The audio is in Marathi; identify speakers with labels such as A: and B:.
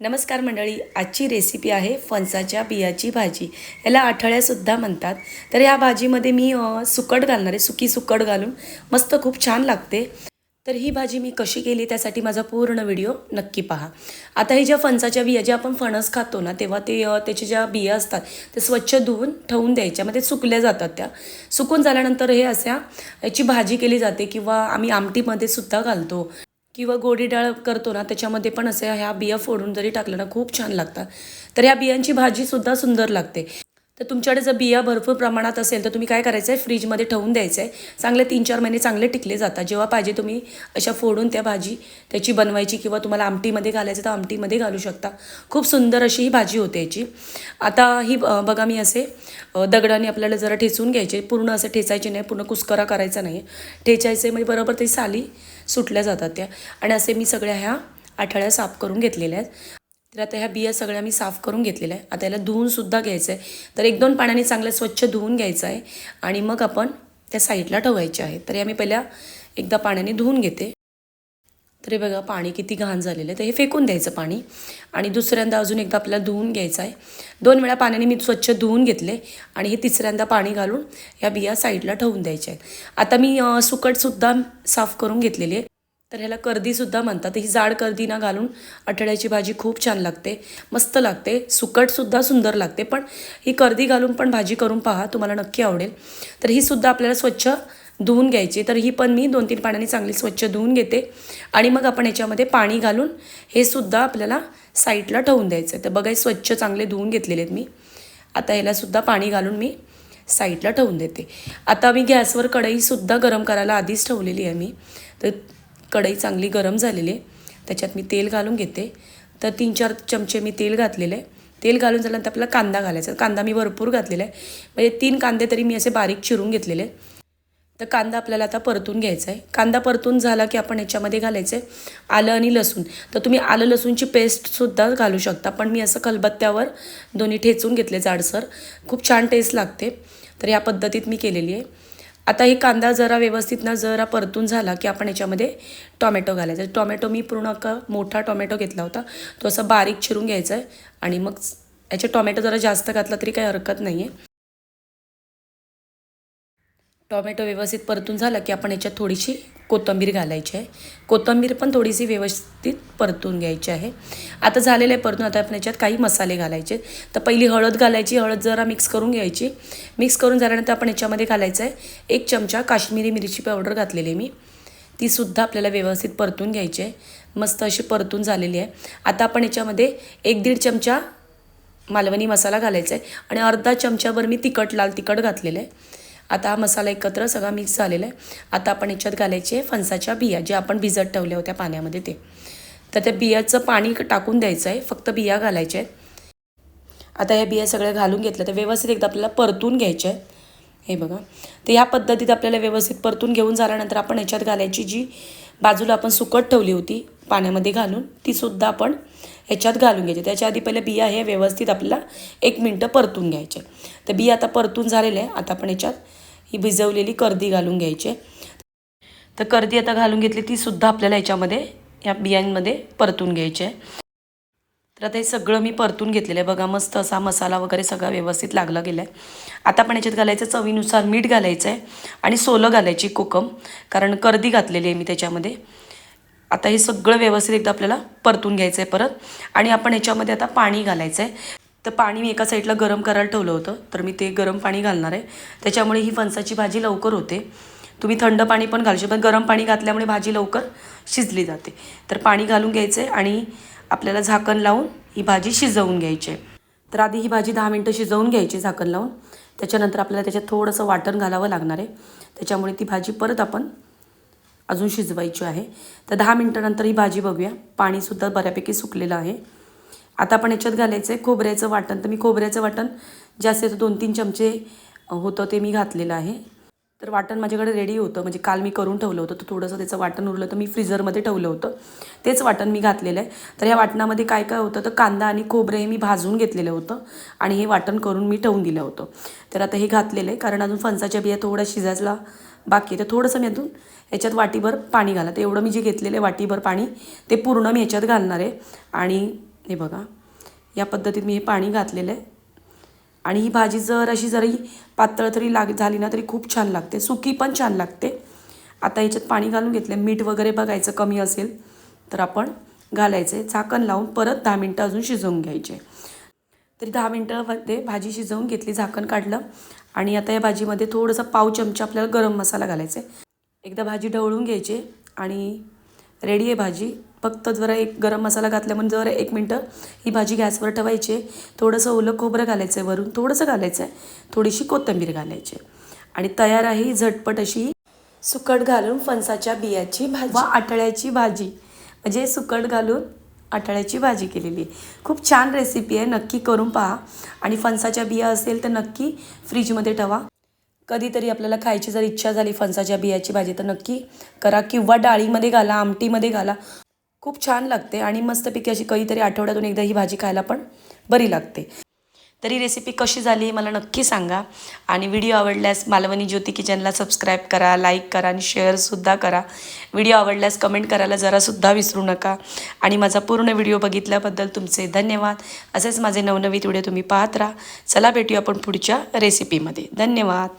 A: नमस्कार मंडळी आजची रेसिपी आहे फणसाच्या बियाची भाजी. याला आठळ्यासुद्धा म्हणतात. तर या भाजीमध्ये मी सुकट घालणार आहे सुकी सुकट घालून. मस्त खूप छान लागते. तर ही भाजी मी कशी केली त्यासाठी माझा पूर्ण व्हिडिओ नक्की पहा. आता ही ज्या फणसाच्या बिया ज्या आपण फणस खातो ना तेव्हा ते त्याचे त्याच्या ज्या बिया असतात ते स्वच्छ धुवून ठेवून द्यायच्या. मग ते सुकल्या जातात त्या. सुकून झाल्यानंतर हे अशा याची भाजी केली जाते किंवा आम्ही आमटीमध्ये सुद्धा घालतो. किंवा गोडी डाळ करतो ना त्याच्यामध्ये पण असे ह्या बिया फोडून जरी टाकलं ना खूप छान लागतात. तर ह्या बियांची भाजीसुद्धा सुंदर लागते. तर तुमच्याकडे जर बिया भरपूर प्रमाणात असेल तर तुम्ही काय करायचं आहे फ्रीजमध्ये ठेवून द्यायचं आहे चांगले तीन चार महिने चांगले टिकले जातात. जेव्हा पाहिजे तुम्ही अशा फोडून त्या भाजी त्याची बनवायची किंवा तुम्हाला आमटीमध्ये घालायचं तर आमटीमध्ये घालू शकता. खूप सुंदर अशी ही भाजी होते याची. आता ही बघा मी असे दगडाने आपल्याला जरा ठेचून घ्यायचे. पूर्ण असं ठेचायचे नाही पूर्ण कुस्करा करायचा नाही. ठेचायचे म्हणजे बरोबर ते साली सुटल्या जातात त्या. आणि असे मी सगळ्या ह्या आठळ्या साफ करून घेतलेल्या आहेत. तर आता ह्या बिया सगळ्या मी साफ करून घेतलेल्या आहे आता याला धुवूनसुद्धा घ्यायचं आहे तर एक दोन पाण्याने चांगलं स्वच्छ धुवून घ्यायचं आहे आणि मग आपण त्या साईडला ठेवायचे आहे. तर या मी पहिल्या एकदा पाण्याने धुवून घेते. तर हे बघा पाणी किती घाण झालेलं आहे. तर हे फेकून द्यायचं पाणी. आणि दुसऱ्यांदा अजून एकदा आपल्याला धुवून घ्यायचं आहे. दोन वेळा पाण्याने मी स्वच्छ धुवून घेतले आणि हे तिसऱ्यांदा पाणी घालून या बिया साईडला ठेवून द्यायच्या आहेत. आता मी सुकटसुद्धा साफ करून घेतलेली आहे. तर ह्याला कर्दीसुद्धा म्हणतात. ही जाड कर्दी ना घालून आठड्याची भाजी खूप छान लागते मस्त लागते सुकटसुद्धा सुंदर लागते. पण ही कर्दी घालून पण भाजी करून पहा तुम्हाला नक्की आवडेल. तर ही सुद्धा आपल्याला स्वच्छ धुवून घ्यायची. तर ही पण मी दोन तीन पाण्याने चांगली स्वच्छ धुवून घेते. आणि मग आपण याच्यामध्ये पाणी घालून हे सुद्धा आपल्याला साईडला ठेवून द्यायचं आहे तर बघा स्वच्छ चांगले धुवून घेतलेले आहेत मी. आता ह्यालासुद्धा पाणी घालून मी साईडला ठेवून देते. आता मी गॅसवर कढईसुद्धा गरम करायला आधीच ठेवलेली आहे मी. तर कढई चांगली गरम झालेली आहे. त्याच्यात मी तेल घालून घेते. तर तीन चार चमचे मी तेल घातलेले आहे. तेल घालून झाल्यानंतर आपल्याला कांदा घालायचा. कांदा मी भरपूर घातलेला आहे. म्हणजे तीन कांदे तरी मी असे बारीक चिरून घेतलेले तर कांदा आपल्याला आता परतून घ्यायचा आहे. कांदा परतून झाला की आपण याच्यामध्ये घालायचं आहे आलं आणि लसूण. तर तुम्ही आलं लसूणची पेस्टसुद्धा घालू शकता. पण मी असं खलबत्त्यावर दोन्ही ठेचून घेतले जाडसर. खूप छान टेस्ट लागते. तर या पद्धतीत मी केलेली आहे. आता हे कांदा जरा व्यवस्थित ना जरा परतून झाला की आपण याच्यामध्ये टॉमॅटो घालायचा. टॉमॅटो मी पूर्ण अख्खा मोठा टॉमॅटो घेतला होता. तो असा बारीक चिरून घ्यायचा आहे. आणि मग याच्यात टॉमॅटो जरा जास्त घातला तरी काही हरकत नाही आहे टॉमॅटो व्यवस्थित परतून झाला की आपण याच्यात थोडीशी कोथिंबीर घालायची आहे. कोथिंबीर पण थोडीशी व्यवस्थित परतून घ्यायची आहे. आता झालेलं आहे परतून आता आपण याच्यात काही मसाले घालायचे तर पहिली हळद घालायची हळद जरा मिक्स करून घ्यायची. मिक्स करून झाल्यानंतर आपण याच्यामध्ये घालायचं आहे. एक चमचा काश्मीरी मिरची पावडर घातलेली मी. तीसुद्धा आपल्याला व्यवस्थित परतून घ्यायची आहे. मस्त अशी परतून झालेली आहे. आता आपण याच्यामध्ये एक दीड चमचा मालवणी मसाला घालायचा आहे. आणि अर्धा चमच्यावर मी तिखट लाल तिखट घातलेलं आहे. आता हा मसाला एकत्र सगळा मिक्स झालेला आहे. आता आपण याच्यात घालायचे फणसाच्या बिया ज्या आपण भिजत ठेवल्या होत्या पाण्यामध्ये ते. तर त्या बियाचं पाणी टाकून द्यायचं आहे फक्त बिया घालायच्या आहेत. आता या बिया सगळ्या घालून घेतल्या तर व्यवस्थित एकदा आपल्याला परतून घ्यायच्या आहेत. हे बघा. तर ह्या पद्धतीत आपल्याला व्यवस्थित परतून घेऊन झाल्यानंतर आपण याच्यात घालायची जी बाजूला आपण सुकट ठेवली होती पाण्यामध्ये घालून तीसुद्धा आपण ह्याच्यात घालून घ्यायची. त्याच्या आधी पहिले बिया हे व्यवस्थित आपल्याला एक मिनटं परतून घ्यायचे. तर बिया आता परतून झालेले आहे. आता आपण याच्यात ही भिजवलेली कर्दी घालून घ्यायची. आहे. तर कर्दी आता घालून घेतली तीसुद्धा आपल्याला याच्यामध्ये या बियांमध्ये परतून घ्यायची आहे. तर आता हे सगळं मी परतून घेतलेलं आहे. बघा मस्त असा मसाला वगैरे सगळा व्यवस्थित लागला गेला आहे आता आपण याच्यात घालायचं चवीनुसार मीठ घालायचं आहे आणि सोलं घालायची कोकम कारण कर्दी घातलेली आहे मी त्याच्यामध्ये. आता हे सगळं व्यवस्थित एकदा आपल्याला परतून घ्यायचं आहे परत. आणि आपण याच्यामध्ये आता पाणी घालायचं आहे तर पाणी मी एका साईडला गरम करायला ठेवलं होतं. तर मी ते गरम पाणी घालणार आहे. त्याच्यामुळे ही फणसाची भाजी लवकर होते. तुम्ही थंड पाणी पण घालू शकता. गरम पाणी घातल्यामुळे भाजी लवकर शिजली जाते. तर पाणी घालून घ्यायचं आहे आणि आपल्याला झाकण लावून ही भाजी शिजवून घ्यायची आहे तर आधी ही भाजी दहा मिनटं शिजवून घ्यायची झाकण लावून. त्याच्यानंतर आपल्याला त्याच्यात थोडंसं वाटण घालावं लागणार आहे. त्याच्यामुळे ती भाजी परत आपण अजून शिजवायची आहे. तर दहा मिनटानंतर ही भाजी बघूया. पाणीसुद्धा बऱ्यापैकी सुकलेलं आहे. आता आपण याच्यात घालायचं आहे खोबऱ्याचं वाटण. तर मी खोबऱ्याचं वाटण जास्त येतं दोन तीन चमचे होतं ते मी घातलेलं आहे. तर वाटण माझ्याकडे रेडी होतं. म्हणजे काल मी करून ठेवलं होतं. तर थोडंसं त्याचं वाटण उरलं तर मी फ्रीझरमध्ये ठेवलं होतं. तेच वाटण मी घातलेलं आहे. तर या वाटणामध्ये काय काय होतं? तर कांदा आणि खोबरं हे मी भाजून घेतलेलं होतं. आणि हे वाटण करून मी ठेवून दिलं होतं. तर आता हे घातलेलं आहे. कारण अजून फणसाच्या बिया थोड्या शिजायला बाकी आहे तर थोडंसं मी अजून याच्यात वाटीभर पाणी घाला तर एवढं मी जे घेतलेलं आहे वाटीभर पाणी ते पूर्ण मी याच्यात घालणार आहे. आणि हे बघा या पद्धतीत मी हे पाणी घातलेलं आहे. आणि ही भाजी जर अशी जरी पातळ तरी लाग झाली ना तरी खूप छान लागते. सुकी पण छान लागते. आता याच्यात पाणी घालून घेतलं मीठ वगैरे बघायचं कमी असेल तर आपण घालायचे. झाकण लावून परत दहा मिनटं अजून शिजवून घ्यायचे. तरी दहा मिनटामध्ये भाजी शिजवून घेतली झाकण काढलं. आणि आता या भाजीमध्ये थोडंसं पाव चमचा आपल्याला गरम मसाला घालायचा आहे. एकदा भाजी ढवळून घ्यायची आणि रेडी आहे भाजी. फक्त जरा एक गरम मसाला घातल्यामुळे जरा एक मिनटं ही भाजी गॅसवर ठेवायची. आहे थोडंसं ओलं खोबरं घालायचं आहे वरून. थोडंसं घालायचं आहे थोडीशी कोथिंबीर घालायची. आणि तयार आहे ही झटपट अशी सुकट घालून फणसाच्या बियाची भाजी. वा आटळ्याची भाजी. म्हणजे सुकट घालून आठळ्याची भाजी केलेली. आहे खूप छान रेसिपी आहे. नक्की करून पहा. आणि फणसाच्या बिया असेल तर नक्की फ्रीजमध्ये ठेवा. कधीतरी आपल्याला खायची जर इच्छा झाली फणसाच्या बियाची भाजी तर नक्की करा. किंवा डाळीमध्ये घाला आमटीमध्ये घाला. खूप छान लागते आणि मस्तपैकी अशी कधीतरी आठवड्यातून एकदा ही भाजी खायला पण बरी लागते. तरी रेसिपी कशी झाली मला नक्की सांगा. आणि व्हिडिओ आवडल्यास मालवणी ज्योती किचनला सबस्क्राईब करा लाईक करा आणि शेअरसुद्धा करा. व्हिडिओ आवडल्यास कमेंट करायला जरासुद्धा विसरू नका. आणि माझा पूर्ण व्हिडिओ बघितल्याबद्दल तुमचे धन्यवाद. असेच माझे नवनवीत व्हिडिओ तुम्ही पाहत राहा. चला भेटू आपण पुढच्या रेसिपीमध्ये धन्यवाद.